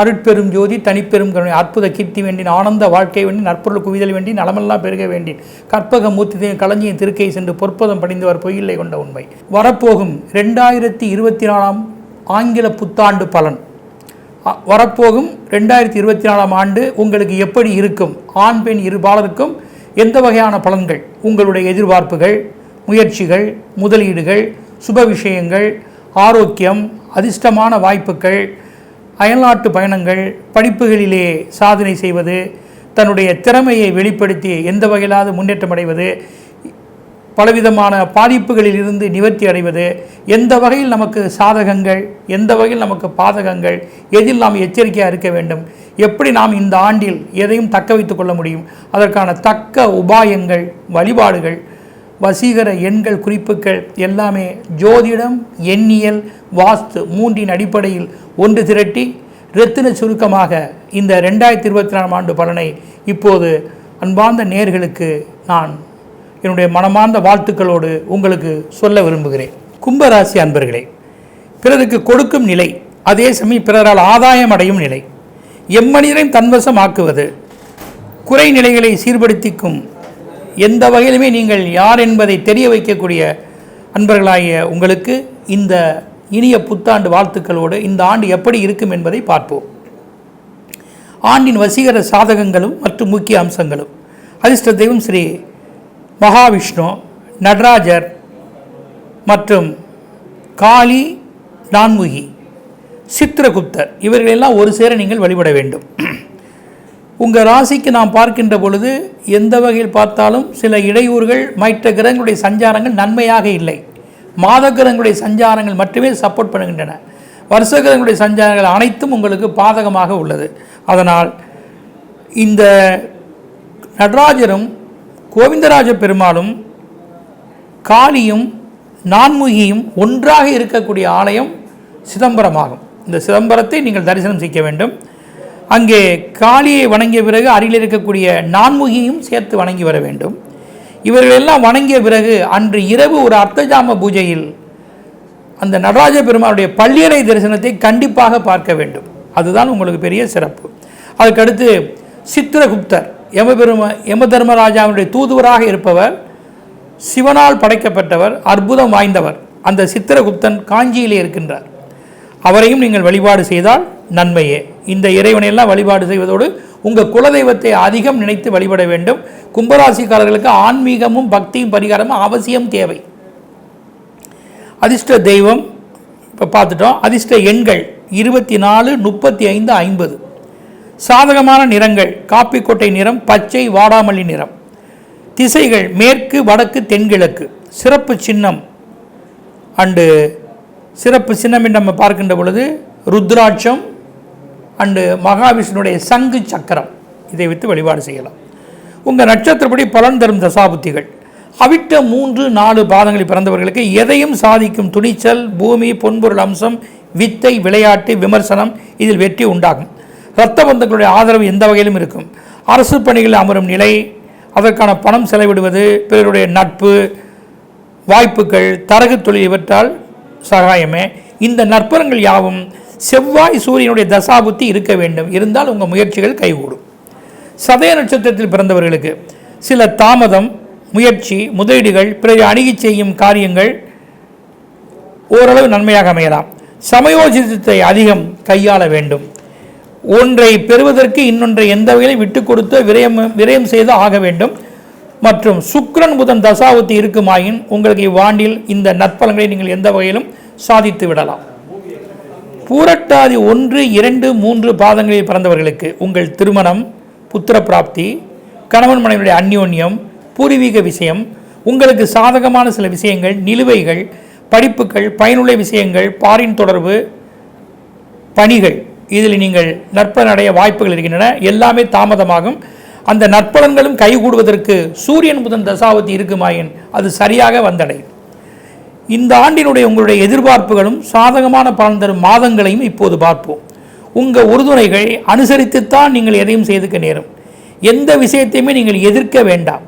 அருட்பெரும் ஜோதி தனிப்பெரும் கருணை அற்புத கீர்த்தி வேண்டின் ஆனந்த வாழ்க்கை வேண்டி நற்பொருள் குவிதல் வேண்டி நலமெல்லாம் பெருக வேண்டி கற்பக மூத்தியின் களஞ்சியின் திருக்கை சென்று பொற்பதம் படிந்தவர் பொய்யில்லை கொண்ட உண்மை. வரப்போகும் ரெண்டாயிரத்தி இருபத்தி நாலாம் ஆங்கில புத்தாண்டு பலன். வரப்போகும் ரெண்டாயிரத்தி இருபத்தி நாலாம் ஆண்டு உங்களுக்கு எப்படி இருக்கும்? ஆண் பெண் இருபாலருக்கும் எந்த வகையான பலன்கள்? உங்களுடைய எதிர்பார்ப்புகள்? முயற்சிகள் முதலீடுகள் சுப விஷயங்கள் ஆரோக்கியம் அதிர்ஷ்டமான வாய்ப்புகள் அயல்நாட்டு பயணங்கள் படிப்புகளிலே சாதனை செய்வது தன்னுடைய திறமையை வெளிப்படுத்தி எந்த வகையிலாவது முன்னேற்றம் அடைவது பலவிதமான பாதிப்புகளில் இருந்து நிவர்த்தி அடைவது எந்த வகையில் நமக்கு சாதகங்கள் எந்த வகையில் நமக்கு பாதகங்கள் எதில் நாம் எச்சரிக்கையாக இருக்க வேண்டும் எப்படி நாம் இந்த ஆண்டில் எதையும் தக்க வைத்துக் கொள்ள முடியும் அதற்கான தக்க உபாயங்கள் வழிபாடுகள் வசீகர எண்கள் குறிப்புகள் எல்லாமே ஜோதிடம் எண்ணியல் வாஸ்து மூன்றின் அடிப்படையில் ஒன்று திரட்டி ரத்தின சுருக்கமாக இந்த ரெண்டாயிரத்தி இருபத்தி நாலாம் ஆண்டு பலனை இப்போது அன்பார்ந்த நேர்களுக்கு நான் என்னுடைய மனமார்ந்த வாழ்த்துக்களோடு உங்களுக்கு சொல்ல விரும்புகிறேன். கும்பராசி அன்பர்களே பிறருக்கு கொடுக்கும் நிலை அதே சமயம் பிறரால் ஆதாயம் அடையும் நிலை. எம்மனிதரையும் தன்வசம் ஆக்குவது குறை நிலைகளை சீர்படுத்திக்கும் எந்த வகையிலுமே நீங்கள் யார் என்பதை தெரிய வைக்கக்கூடிய அன்பர்களாகிய உங்களுக்கு இந்த இனிய புத்தாண்டு வாழ்த்துக்களோடு இந்த ஆண்டு எப்படி இருக்கும் என்பதை பார்ப்போம். ஆண்டின் வசீகர சாதகங்களும் மற்றும் முக்கிய அம்சங்களும். அதிர்ஷ்ட தெய்வம் ஸ்ரீ மகாவிஷ்ணு நடராஜர் மற்றும் காளி நான்முகி சித்திரகுப்தர் இவர்களெல்லாம் ஒரு சேர நீங்கள் வழிபட வேண்டும். உங்கள் ராசிக்கு நாம் பார்க்கின்ற பொழுது எந்த வகையில் பார்த்தாலும் சில இடையூறுகள் மற்ற கிரகங்களுடைய சஞ்சாரங்கள் நன்மையாக இல்லை. மாத கிரகங்களுடைய சஞ்சாரங்கள் மட்டுமே சப்போர்ட் பண்ணுகின்றன. வருஷ கிரகங்களுடைய சஞ்சாரங்கள் அனைத்தும் உங்களுக்கு பாதகமாக உள்ளது. அதனால் இந்த நடராஜரும் கோவிந்தராஜ பெருமாளும் காளியும் நான்முகியும் ஒன்றாக இருக்கக்கூடிய ஆலயம் சிதம்பரமாகும். இந்த சிதம்பரத்தை நீங்கள் தரிசனம் செய்ய வேண்டும். அங்கே காளியை வணங்கிய பிறகு அருகில் இருக்கக்கூடிய நான்முகியும் சேர்த்து வணங்கி வர வேண்டும். இவர்களெல்லாம் வணங்கிய பிறகு அன்று இரவு ஒரு அர்த்தஜாம பூஜையில் அந்த நடராஜ பெருமானுடைய பள்ளியறை தரிசனத்தை கண்டிப்பாக பார்க்க வேண்டும். அதுதான் உங்களுக்கு பெரிய சிறப்பு. அதுக்கடுத்து சித்திரகுப்தர் யமபெரும யம தர்மராஜாவுடைய தூதுவராக இருப்பவர் சிவனால் படைக்கப்பட்டவர் அற்புதம் வாய்ந்தவர். அந்த சித்திரகுப்தன் காஞ்சியிலே இருக்கின்றார். அவரையும் நீங்கள் வழிபாடு செய்தால் நன்மையே. இந்த இறைவனையெல்லாம் வழிபாடு செய்வதோடு உங்கள் குலதெய்வத்தை அதிகம் நினைத்து வழிபட வேண்டும். கும்பராசிக்காரர்களுக்கு ஆன்மீகமும் பக்தியும் பரிகாரமும் அவசியம் தேவை. அதிர்ஷ்ட தெய்வம் இப்போ பார்த்துட்டோம். அதிர்ஷ்ட எண்கள் இருபத்தி நாலு முப்பத்தி ஐந்து ஐம்பது. சாதகமான நிறங்கள் காப்பிக்கொட்டை நிறம் பச்சை வாடாமல்லி நிறம். திசைகள் மேற்கு வடக்கு தென்கிழக்கு. சிறப்பு சின்னம் அண்டு சிறப்பு சின்னம் என்று நம்ம பார்க்கின்ற பொழுது ருத்ராட்சம் அண்டு மகாவிஷ்ணுடைய சங்கு சக்கரம். இதை வைத்து வழிபாடு செய்யலாம். உங்கள் நட்சத்திரப்படி பலன் தரும் தசாபுத்திகள். அவிட்ட மூன்று நாலு பாதங்களில் பிறந்தவர்களுக்கு எதையும் சாதிக்கும் துணிச்சல் பூமி பொன்பொருள் அம்சம் வித்தை விளையாட்டு விமர்சனம் இதில் வெற்றி உண்டாகும். இரத்த பந்தங்களுடைய ஆதரவு எந்த வகையிலும் இருக்கும். அரசு பணிகளில் அமரும் நிலை அதற்கான பணம் செலவிடுவது பிறருடைய நட்பு வாய்ப்புகள் தரகு தொழில் இவற்றால் சகாயமே. இந்த நற்புறங்கள் யாவும் செவ்வாய் சூரியனுடைய தசாபுத்தி இருக்க வேண்டும். இருந்தால் உங்கள் முயற்சிகள் கைகூடும். சதய நட்சத்திரத்தில் பிறந்தவர்களுக்கு சில தாமதம் முயற்சி முதலீடுகள் பிறகு அணுகி செய்யும் காரியங்கள் ஓரளவு நன்மையாக அமையலாம். சமயோஜிதத்தை அதிகம் கையாள வேண்டும். ஒன்றை பெறுவதற்கு இன்னொன்றை எந்த வகையிலும் விட்டு கொடுத்து விரயம் விரயம் செய்து ஆக வேண்டும். மற்றும் சுக்ரன் புதன் தசாவத்தி இருக்குமாயின் உங்களுக்கு இவ்வாண்டில் இந்த நற்பலங்களை நீங்கள் எந்த வகையிலும் சாதித்து விடலாம். பூரட்டாதி ஒன்று இரண்டு மூன்று பாதங்களில் பிறந்தவர்களுக்கு உங்கள் திருமணம் புத்திர பிராப்தி கணவன் மனைவியுடைய அந்யோன்யம் பூர்வீக விஷயம் உங்களுக்கு சாதகமான சில விஷயங்கள் நிலுவைகள் படிப்புகள் பயனுள்ள விஷயங்கள் பாரின் தொடர்பு பணிகள். இதில் நீங்கள் நற்பலனடைய வாய்ப்புகள் இருக்கின்றன. எல்லாமே தாமதமாகும். அந்த நற்பலன்களும் கைகூடுவதற்கு சூரியன் புதன் தசாவதி இருக்குமாயின் அது சரியாக வந்தடையும். இந்த ஆண்டினுடைய உங்களுடைய எதிர்பார்ப்புகளும் சாதகமான பலன் தரும் மாதங்களையும் இப்போது பார்ப்போம். உங்கள் உறுதுணைகள் அனுசரித்துத்தான் நீங்கள் எதையும் செய்துக்க நேரும். எந்த விஷயத்தையுமே நீங்கள் எதிர்க்க வேண்டாம்.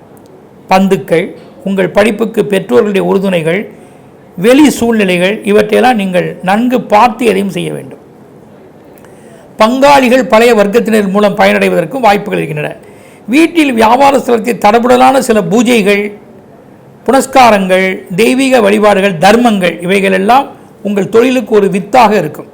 பந்துக்கள் உங்கள் படிப்புக்கு பெற்றோர்களுடைய உறுதுணைகள் வெளி சூழ்நிலைகள் இவற்றையெல்லாம் நீங்கள் நன்கு பார்த்து எதையும் செய்ய வேண்டும். பங்காளிகள் பழைய வர்க்கத்தினர் மூலம் பயனடைவதற்கும் வாய்ப்புகள் இருக்கின்றன. வீட்டில் வியாபார ஸ்தலத்தில் தடபுடலான சில பூஜைகள் புனஸ்காரங்கள் தெய்வீக வழிபாடுகள் தர்மங்கள் இவைகள் எல்லாம் உங்கள் தொழிலுக்கு ஒரு வித்தாக இருக்கும்.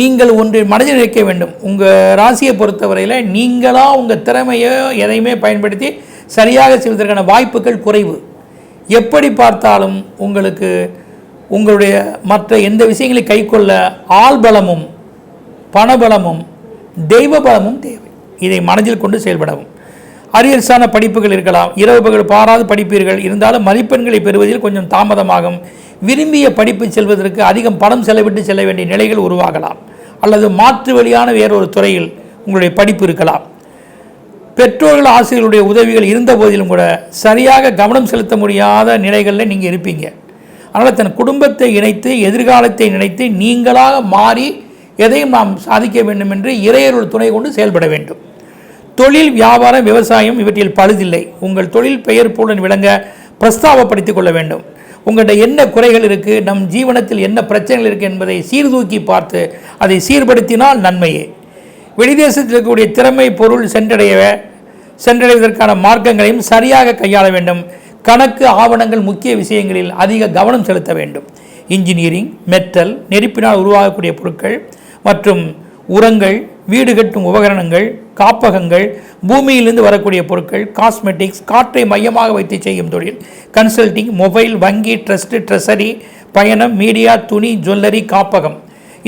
நீங்கள் ஒன்று மனதில் நினைக்க வேண்டும். உங்கள் ராசியை பொறுத்தவரையில் நீங்களாக உங்கள் திறமையோ எதையுமே பயன்படுத்தி சரியாக செய்வதற்கான வாய்ப்புகள் குறைவு. எப்படி பார்த்தாலும் உங்களுக்கு உங்களுடைய மற்ற எந்த விஷயங்களை கைக்கொள்ள ஆள்பலமும் பணபலமும் தெய்வ பலமும் தேவை. இதை மனதில் கொண்டு செயல்படவும். அரியர்ஸான படிப்புகள் இருக்கலாம். இரவு பகல் பாராது படிப்பீர்கள். இருந்தாலும் மதிப்பெண்களை பெறுவதில் கொஞ்சம் தாமதமாகும். விரும்பிய படிப்பு செல்வதற்கு அதிகம் பணம் செலவிட்டு செல்ல வேண்டிய நிலைகள் உருவாகலாம். அல்லது மாற்று வழியான வேறொரு துறையில் உங்களுடைய படிப்பு இருக்கலாம். பெற்றோர்கள் ஆசிரியர்களுடைய உதவிகள் இருந்த போதிலும் கூட சரியாக கவனம் செலுத்த முடியாத நிலைகளில் நீங்கள் இருப்பீங்க. அதனால் தன் குடும்பத்தை இணைத்து எதிர்காலத்தை நினைத்து நீங்களாக மாறி எதையும் நாம் சாதிக்க வேண்டும் என்று இறையருள் துணை கொண்டு செயல்பட வேண்டும். தொழில் வியாபாரம் விவசாயம் இவற்றில் பழுதில்லை. உங்கள் தொழில் பெயர் போலுடன் விளங்க பிரஸ்தாபப்படுத்திக் கொள்ள வேண்டும். உங்கள்கிட்ட என்ன குறைகள் இருக்குது நம் ஜீவனத்தில் என்ன பிரச்சனைகள் இருக்குது என்பதை சீர்தூக்கி பார்த்து அதை சீர்படுத்தினால் நன்மையே. வெளிதேசத்தில் இருக்கக்கூடிய திறமை பொருள் சென்றடைய சென்றடைவதற்கான மார்க்கங்களையும் சரியாக கையாள வேண்டும். கணக்கு ஆவணங்கள் முக்கிய விஷயங்களில் அதிக கவனம் செலுத்த வேண்டும். இன்ஜினியரிங் மெட்டல் நெருப்பினால் உருவாகக்கூடிய பொருட்கள் மற்றும் உரங்கள் வீடு கட்டும் உபகரணங்கள் காப்பகங்கள் பூமியிலிருந்து வரக்கூடிய பொருட்கள் காஸ்மெட்டிக்ஸ் காற்றை மையமாக வைத்து செய்யும் தொழில் கன்சல்டிங் மொபைல் வங்கி ட்ரஸ்ட் ட்ரெஸரி பயணம் மீடியா துணி ஜுவல்லரி காப்பகம்.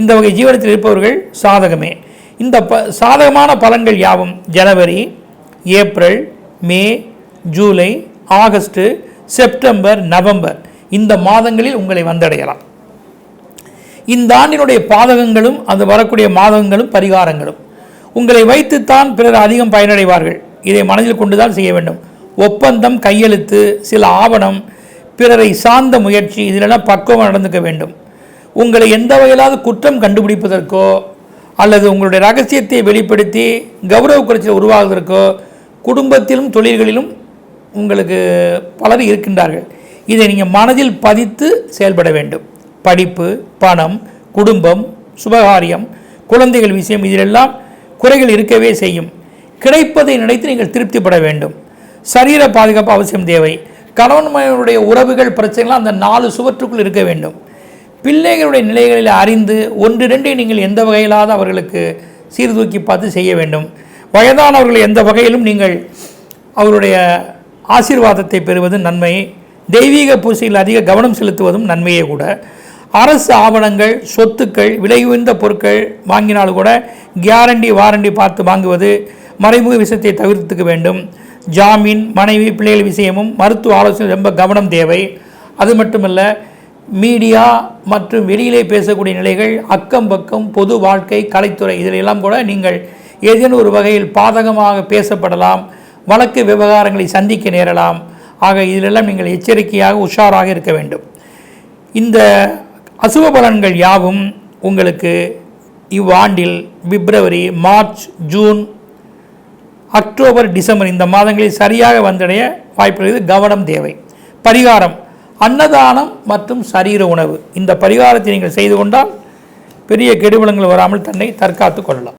இந்த வகை ஜீவனத்தில் இருப்பவர்கள் சாதகமே. இந்த ப சாதகமான பலன்கள் யாவும்? ஜனவரி ஏப்ரல் மே ஜூலை ஆகஸ்ட் செப்டம்பர் நவம்பர். இந்த மாதங்களில் உங்களை வந்தடையலாம். இந்த ஆண்டினுடைய பாதகங்களும் அது வரக்கூடிய மாதங்களும் பரிகாரங்களும். உங்களை வைத்துத்தான் பிறர் அதிகம் பயனடைவார்கள். இதை மனதில் கொண்டுதான் செய்ய வேண்டும். ஒப்பந்தம் கையெழுத்து சில ஆவணம் பிறரை சார்ந்த முயற்சி இதிலெல்லாம் பக்குவம் நடந்துக்க வேண்டும். உங்களை எந்த வகையிலாவது குற்றம் கண்டுபிடிப்பதற்கோ அல்லது உங்களுடைய ரகசியத்தை வெளிப்படுத்தி கௌரவ குறைச்சல் உருவாகுவதற்கோ குடும்பத்திலும் தொழில்களிலும் உங்களுக்கு பலர் இருக்கின்றார்கள். இதை நீங்கள் மனதில் பதித்து செயல்பட வேண்டும். படிப்பு பணம் குடும்பம் சுபகாரியம் குழந்தைகள் விஷயம் இதிலெல்லாம் குறைகள் இருக்கவே செய்யும். கிடைப்பதை நினைத்து நீங்கள் திருப்திப்பட வேண்டும். சரீர பாதுகாப்பு அவசியம் தேவை. கணவன் மனைவனுடைய உறவுகள் பிரச்சனைகள் அந்த நாலு சுவற்றுக்குள் இருக்க வேண்டும். பிள்ளைகளுடைய நிலைகளில் அறிந்து ஒன்று ரெண்டை நீங்கள் எந்த வகையிலாவது அவர்களுக்கு சீர்தூக்கி பார்த்து செய்ய வேண்டும். வயதானவர்கள் எந்த வகையிலும் நீங்கள் அவருடைய ஆசீர்வாதத்தை பெறுவது நன்மை. தெய்வீக பூசையில் அதிக கவனம் செலுத்துவதும் நன்மையே கூட. அரசு ஆவணங்கள் சொத்துக்கள் விலை உயர்ந்த பொருட்கள் வாங்கினாலும் கூட கேரண்டி வாரண்டி பார்த்து வாங்குவது மறைமுக விஷயத்தை தவிர்த்துக்க வேண்டும். ஜாமீன் மனைவி பிள்ளைகள் விஷயமும் மருத்துவ ஆலோசனை ரொம்ப கவனம் தேவை. அது மட்டுமல்ல மீடியா மற்றும் வெளியிலே பேசக்கூடிய நிலைகள் அக்கம் பக்கம் பொது வாழ்க்கை கலைத்துறை இதிலெல்லாம் கூட நீங்கள் ஏதேனும் ஒரு வகையில் பாதகமாக பேசப்படலாம். வழக்கு விவகாரங்களை சந்திக்க நேரலாம். ஆக இதிலெல்லாம் நீங்கள் எச்சரிக்கையாக உஷாராக இருக்க வேண்டும். இந்த அசுப பலன்கள் யாவும் உங்களுக்கு இவ்வாண்டில் பிப்ரவரி மார்ச் ஜூன் அக்டோபர் டிசம்பர் இந்த மாதங்களில் சரியாக வந்தடைய வாய்ப்புள்ளது கவனம் தேவை. பரிகாரம். அன்னதானம் மற்றும் சரீர உணவு. இந்த பரிகாரத்தை நீங்கள் செய்து கொண்டால் பெரிய கெடுபலங்கள் வராமல் தன்னை தற்காத்து கொள்ளலாம்.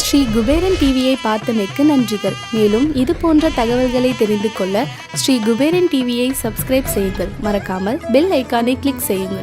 ஸ்ரீ குபேரன் டிவியை பார்த்தமைக்கு நன்றிகள். மேலும் இது போன்ற தகவல்களை தெரிந்து கொள்ள ஸ்ரீ குபேரன் டிவியை சப்ஸ்கிரைப் செய்யுங்கள். மறக்காமல் பெல் ஐக்கானை கிளிக் செய்யுங்கள்.